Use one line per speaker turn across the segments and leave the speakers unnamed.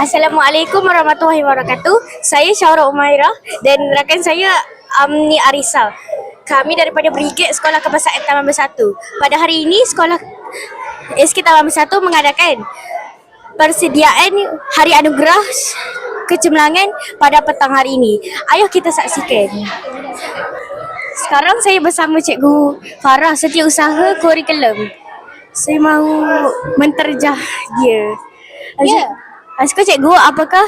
Assalamualaikum warahmatullahi wabarakatuh. Saya Syara Umairah dan rakan saya Amni Arisa. Kami daripada Brigade Sekolah Kebangsaan Taman Bersatu. Pada hari ini sekolah SK Taman Bersatu mengadakan persediaan Hari Anugerah Kecemerlangan pada petang hari ini. Ayuh kita saksikan. Sekarang saya bersama Cikgu Farah, setiausaha kurikulum. Saya mahu menterjah dia.
Ya.
Aska cikgu, apakah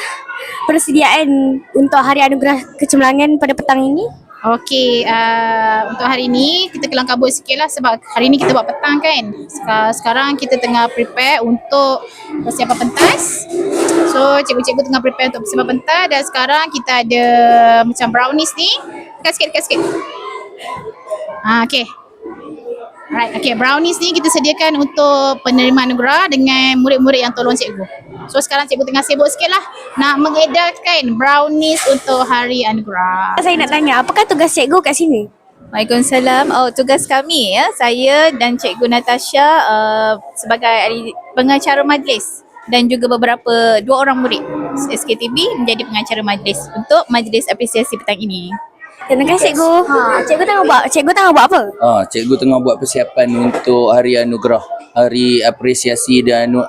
persediaan untuk Hari Anugerah Kecemerlangan pada petang ini?
Okey, uh, untuk hari ni kita kelang kabut sikit lah sebab hari ni kita buat petang kan. Seka- Sekarang kita tengah prepare untuk persiapan pentas. So, cikgu-cikgu tengah prepare untuk persiapan pentas dan sekarang kita ada macam brownies ni. Dekat sikit, dekat sikit. Ah, okay. Alright, okay. Brownies ni kita sediakan untuk penerimaan anugerah dengan murid-murid yang tolong cikgu. So sekarang cikgu tengah sibuk sikit lah nak mengedarkan brownies untuk hari anugerah.
Saya nak tanya, apakah tugas cikgu kat sini?
Waalaikumsalam. Oh, tugas kami ya, saya dan Cikgu Natasha uh, sebagai pengacara majlis dan juga beberapa dua orang murid SKTB menjadi pengacara majlis untuk majlis apresiasi petang ini.
Terima kasih cikgu. Ha, cikgu tengah buat cikgu tengah buat apa?
Ah, cikgu tengah buat persiapan untuk Hari Anugerah, Hari Apresiasi dan anu,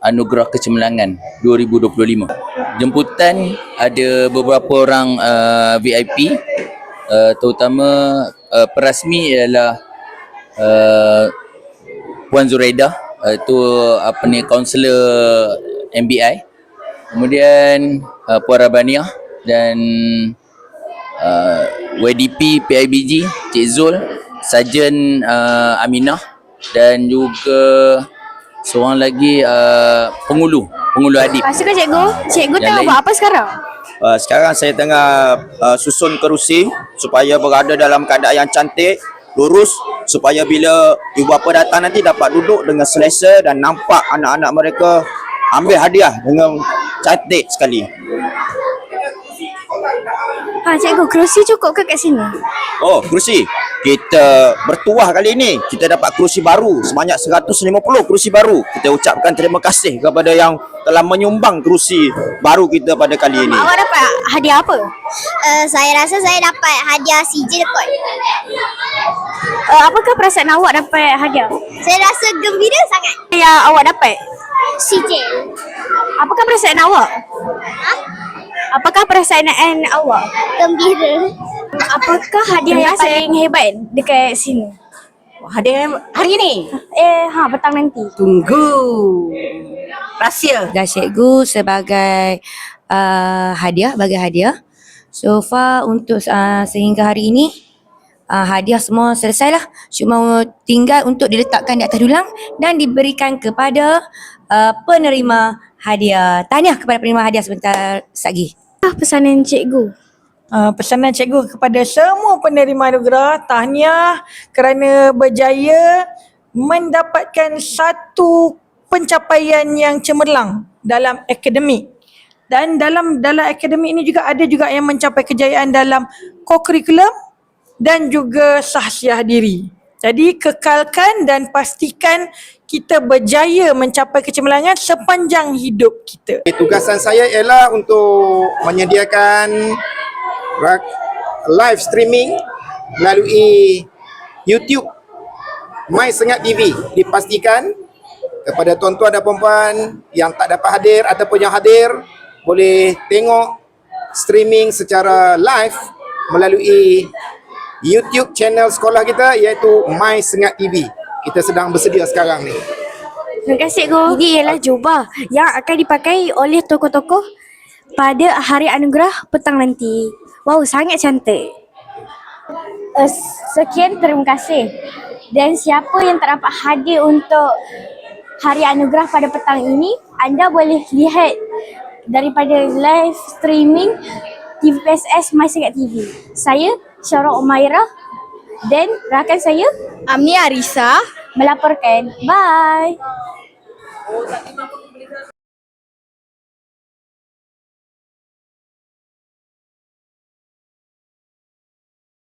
Anugerah Kecemerlangan 2025. Jemputan ada beberapa orang uh, VIP uh, terutama uh, perasmi ialah uh, Puan Zuraida uh, itu apa ni kaunselor MBI. Kemudian uh, Puan Rabaniah dan uh, YDP PIBG Cik Zul, Sarjan uh, Aminah dan juga seorang lagi uh, pengulu, pengulu Adib.
Asyik cikgu. Cikgu
Yang
tengah
lain?
buat apa sekarang?
Uh, sekarang saya tengah uh, susun kerusi supaya berada dalam keadaan yang cantik, lurus supaya bila ibu bapa datang nanti dapat duduk dengan selesa dan nampak anak-anak mereka ambil hadiah dengan cantik sekali.
Ha, cikgu, kerusi cukup ke kat sini?
Oh, kerusi. Kita bertuah kali ini. Kita dapat kerusi baru sebanyak 150 kerusi baru. Kita ucapkan terima kasih kepada yang telah menyumbang kerusi baru kita pada kali ini.
Awak dapat hadiah apa?
Uh, saya rasa saya dapat hadiah CJ kot.
Uh, apakah perasaan awak dapat hadiah?
Saya rasa gembira sangat.
Yang awak dapat?
CJ.
Apakah perasaan awak? Apakah perasaan awak?
Gembira.
Apakah hadiah yang paling hebat dekat sini?
Hadiah hari ni.
Eh, ha, petang nanti.
Tunggu. Rahsia.
dan cikgu sebagai uh, hadiah bagi hadiah. So far untuk uh, sehingga hari ini uh, hadiah semua selesai lah. Cuma tinggal untuk diletakkan di atas dulang dan diberikan kepada uh, penerima hadiah. Tahniah kepada penerima hadiah sebentar lagi.
Apa pesanan cikgu?
Uh, pesanan cikgu kepada semua penerima anugerah tahniah kerana berjaya mendapatkan satu pencapaian yang cemerlang dalam akademik dan dalam dalam akademik ini juga ada juga yang mencapai kejayaan dalam co-curriculum dan juga sahsiah diri. Jadi kekalkan dan pastikan kita berjaya mencapai kecemerlangan sepanjang hidup kita.
Tugasan saya ialah untuk menyediakan live streaming melalui YouTube My Sengat TV dipastikan kepada tuan-tuan dan puan-puan yang tak dapat hadir ataupun yang hadir boleh tengok streaming secara live melalui YouTube channel sekolah kita iaitu My Sengat TV. Kita sedang bersedia sekarang ni.
Terima kasih cikgu. Ini ialah jubah yang akan dipakai oleh tokoh-tokoh pada Hari Anugerah petang nanti. Wow, sangat cantik. Uh, sekian terima kasih. Dan siapa yang tak dapat hadir untuk Hari Anugerah pada petang ini, anda boleh lihat daripada live streaming TVPSS My Sengat TV. Saya Syara Umairah dan rakan saya
Amni Arisa
melaporkan. Bye.